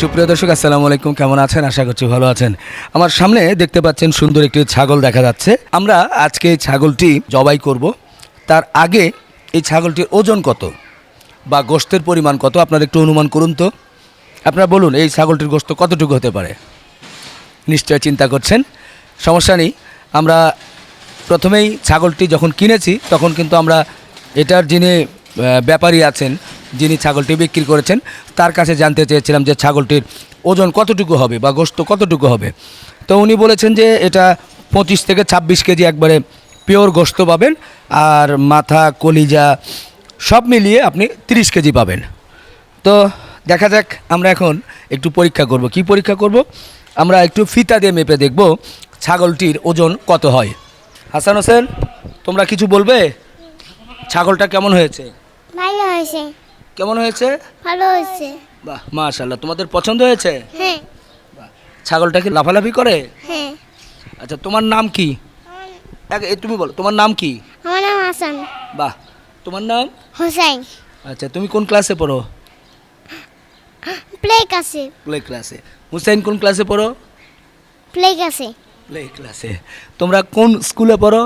সুপ্রিয় দর্শক, আসসালামু আলাইকুম। কেমন আছেন? আশা করছি ভালো আছেন। আমার সামনে দেখতে পাচ্ছেন সুন্দর একটি ছাগল দেখা যাচ্ছে। আমরা আজকে এই ছাগলটি জবাই করব। তার আগে এই ছাগলটির ওজন কত বা গোশতের পরিমাণ কত? আপনারা একটু অনুমান করুন তো। আপনারা বলুন, এই ছাগলটির গোশত কতটুকু হতে পারে? নিশ্চয় চিন্তা করছেন? সমস্যা নেই। আমরা প্রথমেই ছাগলটি যখন কিনেছি, তখন কিন্তু আমরা এটার যিনি ব্যাপারী আছেন, যিনি ছাগলটি বিক্রি করেছেন, তার কাছে জানতে চেয়েছিলাম যে ছাগলটির ওজন কতটুকু হবে বা গোশত কতটুকু হবে। তো উনি বলেছেন যে এটা পঁচিশ থেকে ছাব্বিশ কেজি একবারে পিওর গোশত পাবেন আর মাথা, কলিজা সব মিলিয়ে আপনি তিরিশ কেজি পাবেন। তো দেখা যাক আমরা এখন একটু পরীক্ষা করব। কি পরীক্ষা করব? আমরা একটু ফিতা দিয়ে মেপে দেখব ছাগলটির ওজন কত হয়। হাসান হোসেন তোমরা কিছু বলবে? ছাগলটা কেমন হয়েছে? ভালো হয়েছে। কেমন হয়েছে? ভালো হয়েছে। বাহ মাশাল্লাহ তোমাদের পছন্দ হয়েছে? হ্যাঁ। ছাগলটা কি লাফালাফি করে? হ্যাঁ। আচ্ছা তোমার নাম কি? তুমি বলো তোমার নাম কি? আমার নাম হাসান। বাহ তোমার নাম? হোসাইন। আচ্ছা তুমি কোন ক্লাসে পড়ো? প্লে কাছে প্লে ক্লাসে হুসাইন কোন ক্লাসে পড়ো? প্লে কাছে প্লে ক্লাসে তোমরা কোন স্কুলে পড়ো?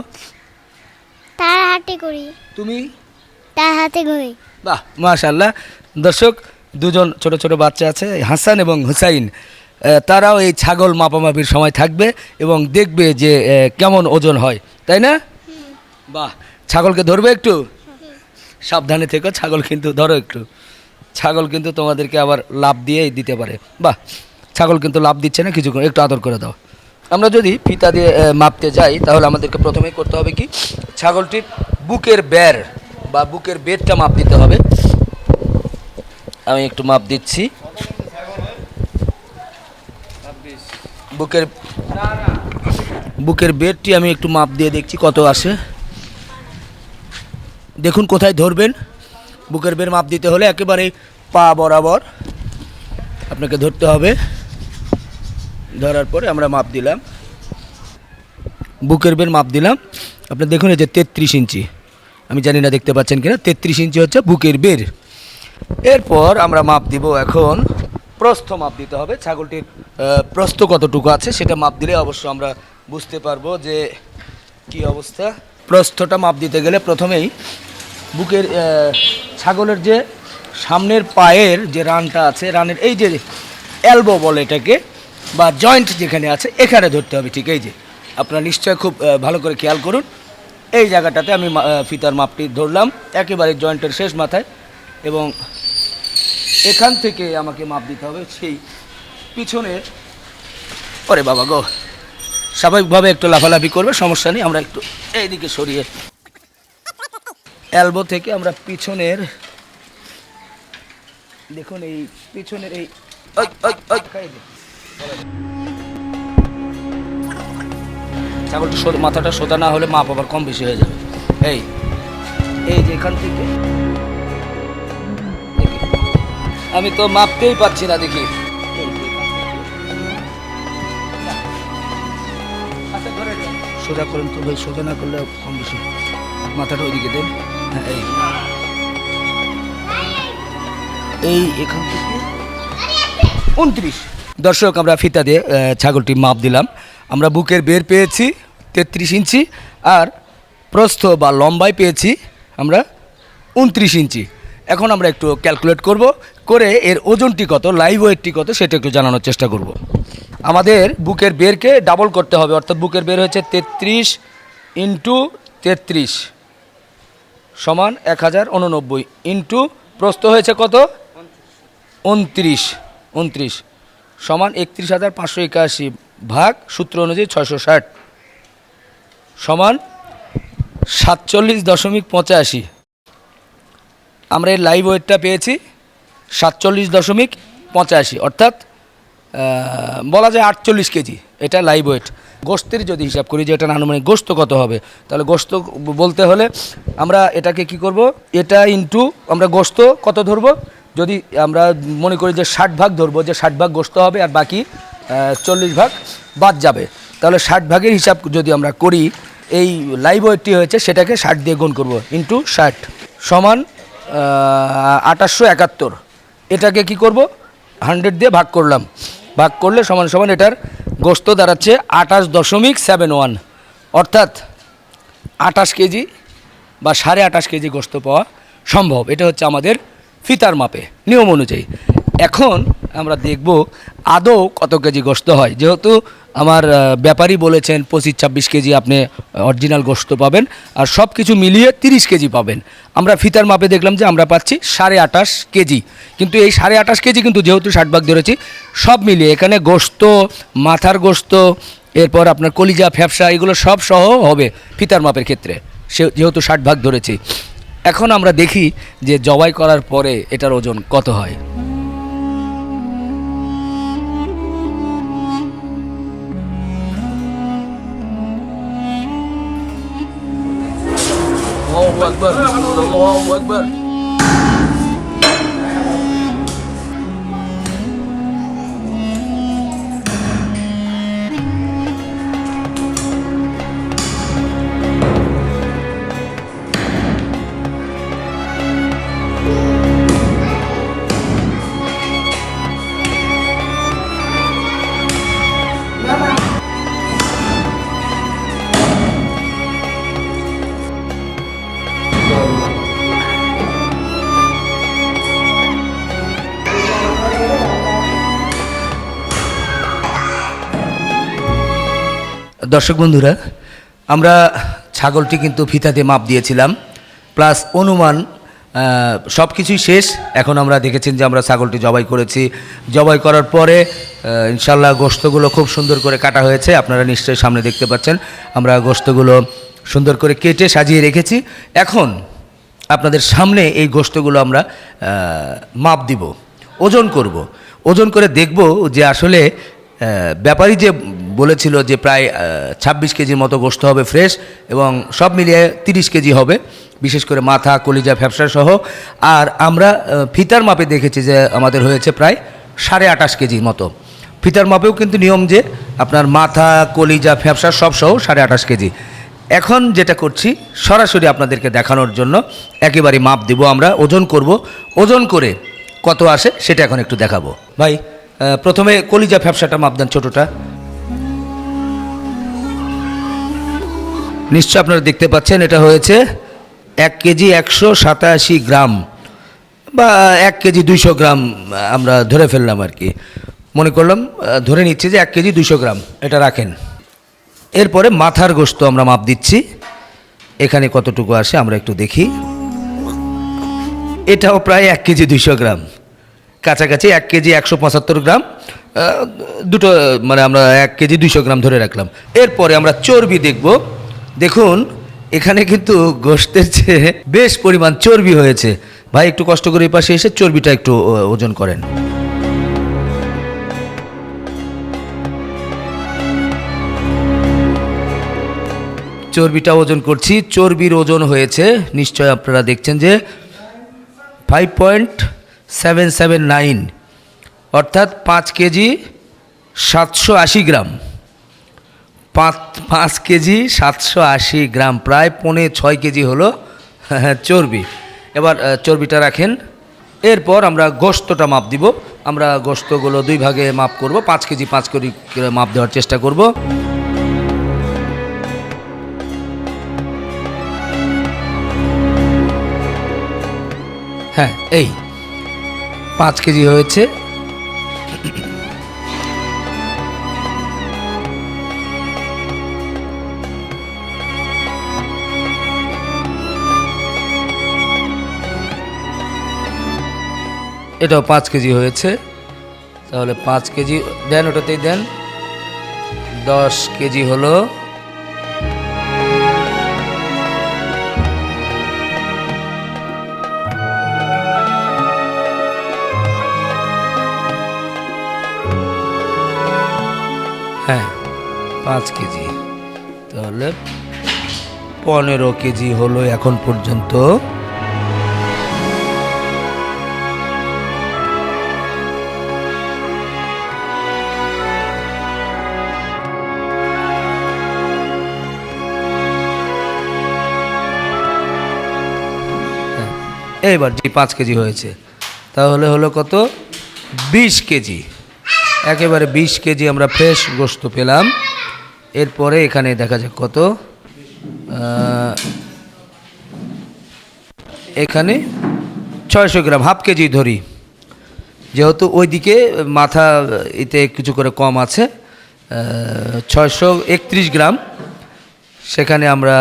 তার হাতে করি। তুমি? তার হাতে করি। বাহ মাশাল্লাহ দর্শক দুজন ছোট ছোট বাচ্চা আছে হাসান এবং হুসাইন। তারাও এই ছাগল মাপামাপির সময় থাকবে এবং দেখবে যে কেমন ওজন হয়। তাই না? বাহ ছাগলকে ধরবে একটু? সাবধানে থেকো ছাগল কিন্তু ধরো একটু। ছাগল কিন্তু তোমাদেরকে আবার লাভ দিয়েই দিতে পারে। বাহ, ছাগল কিন্তু লাভ দিচ্ছে না, কিছুক্ষণ একটু আদর করে দাও। আমরা যদি ফিতা দিয়ে মাপতে যাই, তাহলে আমাদেরকে প্রথমেই করতে হবে কি, ছাগলটির বুকের ব্যার বা বুকের বেডটা মাপ দিতে হবে। আমি একটু মাপ দিচ্ছি। বুকের বুকের বেডটি আমি একটু মাপ দিয়ে দেখছি কত আসে। দেখুন কোথায় ধরবেন। বুকের বের মাপ দিতে হলে একেবারে পা বরাবর আপনাকে ধরতে হবে। ধরার পরে আমরা মাপ দিলাম। বুকের বের মাপ দিলাম। আপনি দেখুন এই যে তেত্রিশ ইঞ্চি। আমি জানি না দেখতে পাচ্ছেন কিনা। তেত্রিশ ইঞ্চি হচ্ছে বুকের বের। এরপর আমরা মাপ দিব এখন প্রস্থ মাপ দিতে হবে। ছাগলটির প্রস্থ কতটুকু আছে সেটা মাপ দিলে অবশ্য আমরা বুঝতে পারব যে কি অবস্থা। প্রস্থটা মাপ দিতে গেলে প্রথমেই বুকের ছাগলের যে সামনের পায়ের যে রানটা আছে, রানের এই যে এলবো বলে এটাকে, বা জয়েন্ট যেখানে আছে, এখানে ধরতে হবে, ঠিক এই যে। আপনারা নিশ্চয় খুব ভালো করে খেয়াল করুন। এই জায়গাটাতে আমি ফিতার মাপটি ধরলাম, একেবারে জয়েন্টের শেষ মাথায়, এবং এখান থেকে আমাকে মাপ দিতে হবে সেই পিছনে। ওরে বাবা গো, স্বাভাবিকভাবে একটু লাফালাফি করবে, সমস্যা নেই, আমরা একটু এইদিকে সরিয়ে এলবো থেকে আমরা পিছনের দেখুন এই পিছনের এই। ছাগলটা মাথাটা সোজা না হলে মাপ আবার কম বেশি হয়ে যাবে। এই এই যে এখান থেকে। আমি তো মাপতেই পাচ্ছি না দেখি। সোজা করুন তো ভাই সোজা না করলে কম বেশি। মাথাটা ওইদিকে দেন। এই। এই এখান থেকে? উনত্রিশ। দর্শক, আমরা ফিতা দিয়ে ছাগলটি মাপ দিলাম। আমরা বুকের বের পেয়েছি তেত্রিশ ইঞ্চি, আর প্রস্থ বা লম্বায় পেয়েছি আমরা উনত্রিশ ইঞ্চি। এখন আমরা একটু ক্যালকুলেট করব, করে এর ওজনটি কত, লাইভ ওয়েটটি কত, সেটা একটু জানানোর চেষ্টা করব। আমাদের বুকের বেরকে ডাবল করতে হবে, অর্থাৎ বুকের বের হয়েছে তেত্রিশ ইন্টু তেত্রিশ। সমান এক হাজার উননব্বই ইন্টু প্রস্ত হয়েছে কত? উনত্রিশ। উনত্রিশ। সমান একত্রিশ হাজার পাঁচশো একাশি ভাগ সূত্র অনুযায়ী ছয়শো ষাট। সমান সাতচল্লিশ দশমিক পঁচাশি। আমরা এই লাইভ ওয়েটটা পেয়েছি সাতচল্লিশ দশমিক পঁচাশি। অর্থাৎ বলা যায় আটচল্লিশ কেজি। এটা লাইভ ওয়েট গোস্তের যদি হিসাব করি যে এটা আনুমানিক গোস্ত কত হবে, তাহলে গোস্ত বলতে হলে আমরা এটাকে কি করব, এটা ইনটু আমরা গোস্ত কত ধরবো, যদি আমরা মনে করি যে ষাট ভাগ ধরবো, যে ষাট ভাগ গোস্ত হবে আর বাকি চল্লিশ ভাগ বাদ যাবে, তাহলে ষাট ভাগের হিসাব যদি আমরা করি, এই লাইভ ওয়েটটি হয়েছে সেটাকে ষাট দিয়ে গুণ করব ইন্টু ষাট সমান আঠাশশো একাত্তর, এটাকে কি করব হান্ড্রেড দিয়ে ভাগ করলাম, ভাগ করলে সমান সমান এটার গোস্ত দাঁড়াচ্ছে আঠাশ দশমিক সেভেন ওয়ান। অর্থাৎ আঠাশ কেজি বা সাড়ে আঠাশ কেজি গোস্ত পাওয়া সম্ভব। এটা হচ্ছে আমাদের ফিতার মাপে। নিয়ম অনুযায়ী। এখন আমরা দেখব আদৌ কত কেজি গোস্ত হয়। যেহেতু আমার ব্যাপারী বলেছেন পঁচিশ ছাব্বিশ কেজি আপনি অরিজিনাল গোস্ত পাবেন আর সব কিছু মিলিয়ে তিরিশ কেজি পাবেন। আমরা ফিতার মাপে দেখলাম যে আমরা পাচ্ছি সাড়ে আঠাশ কেজি। কিন্তু এই সাড়ে আঠাশ কেজি কিন্তু যেহেতু ষাট ভাগ ধরেছি, সব মিলিয়ে এখানে গোস্ত মাথার গোস্ত এরপর আপনার কলিজা, ফ্যাপসা এগুলো সব সহ হবে ফিতার মাপের ক্ষেত্রে, সে যেহেতু ষাট ভাগ ধরেছি। এখন আমরা দেখি যে জবাই করার পরে এটার ওজন কত হয়। الله أكبر. الله أكبر. দর্শক বন্ধুরা, আমরা ছাগলটি কিন্তু ফিতাতে মাপ দিয়েছিলাম, প্লাস অনুমান সব কিছুই শেষ। এখন আমরা দেখেছেন যে আমরা ছাগলটি জবাই করেছি। জবাই করার পরে ইনশাল্লাহ গোস্তগুলো খুব সুন্দর করে কাটা হয়েছে। আপনারা নিশ্চয়ই সামনে দেখতে পাচ্ছেন, আমরা গোস্তগুলো সুন্দর করে কেটে সাজিয়ে রেখেছি। এখন আপনাদের সামনে এই গোস্তগুলো আমরা মাপ দিব, ওজন করব। ওজন করে দেখব যে আসলে ব্যাপারী যে বলেছিল যে প্রায় ছাব্বিশ কেজির মতো গোস্ত হবে ফ্রেশ এবং সব মিলিয়ে তিরিশ কেজি হবে, বিশেষ করে মাথা, কলিজা, ফ্যাপসা সহ। আর আমরা ফিতার মাপে দেখেছি যে আমাদের হয়েছে প্রায় সাড়ে আঠাশ কেজির মতো। ফিতার মাপেও কিন্তু নিয়ম যে আপনার মাথা, কলিজা, ফ্যাপসা সব সহ সাড়ে আঠাশ কেজি। এখন যেটা করছি, সরাসরি আপনাদেরকে দেখানোর জন্য একেবারে মাপ দিব আমরা, ওজন করব। ওজন করে কত আসে সেটা এখন একটু দেখাবো। ভাই প্রথমে কলিজা, ফ্যাপসাটা মাপ দেন ছোটোটা। নিশ্চয় আপনারা দেখতে পাচ্ছেন, এটা হয়েছে এক কেজি একশো সাতাশি গ্রাম বা এক কেজি দুইশো গ্রাম আমরা ধরে ফেললাম আর কি। মনে করলাম ধরে নিচ্ছি যে এক কেজি দুইশো গ্রাম, এটা রাখেন। এরপরে মাথার গোস্ত আমরা মাপ দিচ্ছি। এখানে কতটুকু আসে আমরা একটু দেখি। এটাও প্রায় এক কেজি দুইশো গ্রাম। কাছাকাছি এক কেজি একশো পঁচাত্তর গ্রাম দুটো মানে আমরা এক কেজি দুইশো গ্রাম ধরে রাখলাম। এরপরে আমরা চর্বি দেখব। দেখুন, এখানে কিন্তু গোস্তের চেয়ে বেশ পরিমাণ চর্বি হয়েছে। ভাই, একটু কষ্ট করে এই পাশে এসে চর্বিটা একটু ওজন করেন। চর্বিটা ওজন করছি। চর্বির ওজন হয়েছে, নিশ্চয় আপনারা দেখছেন যে five point seven seven nine অর্থাৎ পাঁচ কেজি সাতশো আশি গ্রাম। পাঁচ পাঁচ কেজি সাতশো আশি গ্রাম, প্রায় পৌনে ছয় কেজি হলো চর্বি। এবার চর্বিটা রাখেন। এরপর আমরা গোস্তটা মাপ দিব। আমরা গোস্তগুলো দুই ভাগে মাপ করব। পাঁচ কেজি পাঁচ কেজি মাপ দেওয়ার চেষ্টা করব। হ্যাঁ এই। পাঁচ কেজি হয়েছে। এটাও পাঁচ কেজি হয়েছে। তাহলে পাঁচ কেজি, দেন ওটাতেই দেন। দশ কেজি হলো। হ্যাঁ পাঁচ কেজি। তাহলে পনেরো কেজি হলো এখন পর্যন্ত। এইবার জি পাঁচ কেজি হয়েছে, তাহলে হলো কত? বিশ কেজি। একেবারে বিশ কেজি আমরা ফ্রেশ গোস্ত পেলাম। এরপরে এখানে দেখা যাক কত। এখানে ছয়শো গ্রাম, হাফ কেজি ধরি। যেহেতু ওইদিকে মাথা এতে কিছু করে কম আছে ছয়শো একত্রিশ গ্রাম। সেখানে আমরা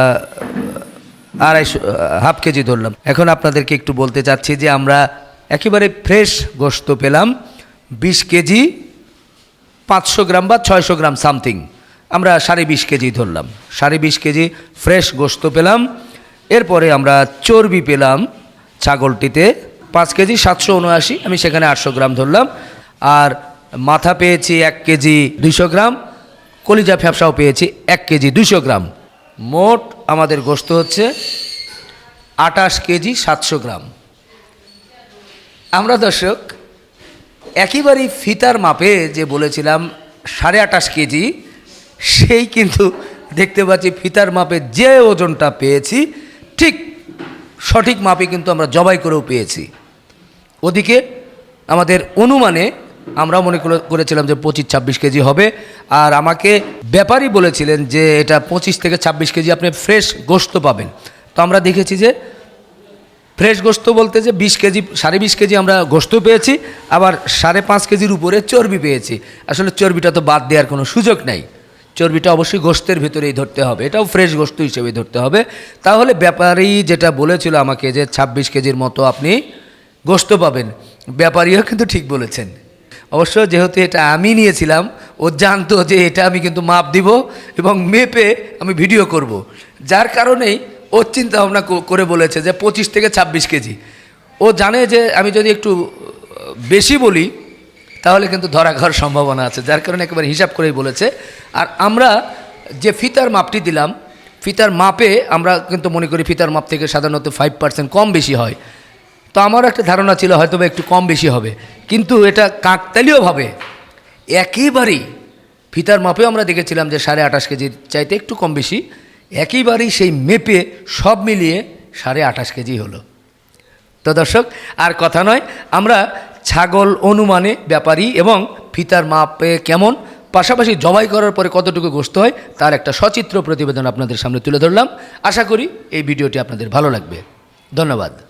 আড়াইশো হাফ কেজি ধরলাম। এখন আপনাদেরকে একটু বলতে চাচ্ছি যে আমরা একেবারে ফ্রেশ গোস্ত পেলাম, বিশ কেজি, পাঁচশো গ্রাম বা ছয়শো গ্রাম সামথিং। আমরা সাড়ে বিশ কেজি ধরলাম। সাড়ে বিশ কেজি ফ্রেশ গোস্ত পেলাম। এরপরে আমরা চর্বি পেলাম ছাগলটিতে, পাঁচ কেজি সাতশো উনআশি, আমি সেখানে আটশো গ্রাম ধরলাম। আর মাথা পেয়েছি এক কেজি দুইশো গ্রাম, কলিজা ফ্যাপসাও পেয়েছি এক কেজি দুইশো গ্রাম। মোট আমাদের গোস্ত হচ্ছে আটাশ কেজি সাতশো গ্রাম। আমরা দর্শক, একেবারেই ফিতার মাপে যে বলেছিলাম সাড়ে আটাশ কেজি, সেই কিন্তু দেখতে পাচ্ছি ফিতার মাপে যে ওজনটা পেয়েছি, ঠিক সঠিক মাপে কিন্তু আমরা জবাই করেও পেয়েছি। ওদিকে আমাদের অনুমানে আমরা মনে করে- করেছিলাম যে পঁচিশ ছাব্বিশ কেজি হবে। আর আমাকে ব্যাপারই বলেছিলেন যে এটা পঁচিশ থেকে ছাব্বিশ কেজি আপনি ফ্রেশ গোস্ত পাবেন। তো আমরা দেখেছি যে ফ্রেশ গোস্ত বলতে যে বিশ কেজি, সাড়ে বিশ কেজি আমরা গোস্ত পেয়েছি, আবার সাড়ে পাঁচ কেজির উপরে চর্বি পেয়েছি। আসলে চর্বিটা তো বাদ দেওয়ার কোনো সুযোগ নাই। চর্বিটা অবশ্যই গোস্তের ভিতরেই ধরতে হবে। এটাও ফ্রেশ গোস্ত হিসেবে ধরতে হবে। তাহলে ব্যাপারী যেটা বলেছিল আমাকে যে ছাব্বিশ কেজির মতো আপনি গোস্ত পাবেন। ব্যাপারীও কিন্তু ঠিক বলেছেন। অবশ্য যেহেতু এটা আমি নিয়েছিলাম, ও জানতো যে এটা আমি কিন্তু মাপ দিব এবং মেপে আমি ভিডিও করব। যার কারণেই ওর চিন্তা ভাবনা করে বলেছে যে পঁচিশ থেকে ছাব্বিশ কেজি। ও জানে যে আমি যদি একটু বেশি বলি, তাহলে কিন্তু ধরা খাওয়ার সম্ভাবনা আছে। যার কারণে একেবারে হিসাব করেই বলেছে। আর আমরা যে ফিতার মাপটি দিলাম, ফিতার মাপে আমরা কিন্তু মনে করি ফিতার মাপ থেকে সাধারণত ফাইভ পার্সেন্ট কম বেশি হয়। তো আমারও একটা ধারণা ছিল হয়তো একটু কম বেশি হবে। কিন্তু এটা কাকতালীয়ভাবে একেবারেই ফিতার মাপেও আমরা দেখেছিলাম যে সাড়ে আঠাশ কেজির চাইতে একটু কম বেশি, একেবারেই সেই মেপে সব মিলিয়ে সাড়ে আঠাশ কেজি হলো। তো দর্শক, আর কথা নয়, আমরা ছাগল অনুমানে ব্যাপারী এবং ফিতার মাপে কেমন, পাশাপাশি জবাই করার পরে কতটুকু গোস্ত হয়, তার একটা সচিত্র প্রতিবেদন আপনাদের সামনে তুলে ধরলাম। আশা করি এই ভিডিওটি আপনাদের ভালো লাগবে। ধন্যবাদ।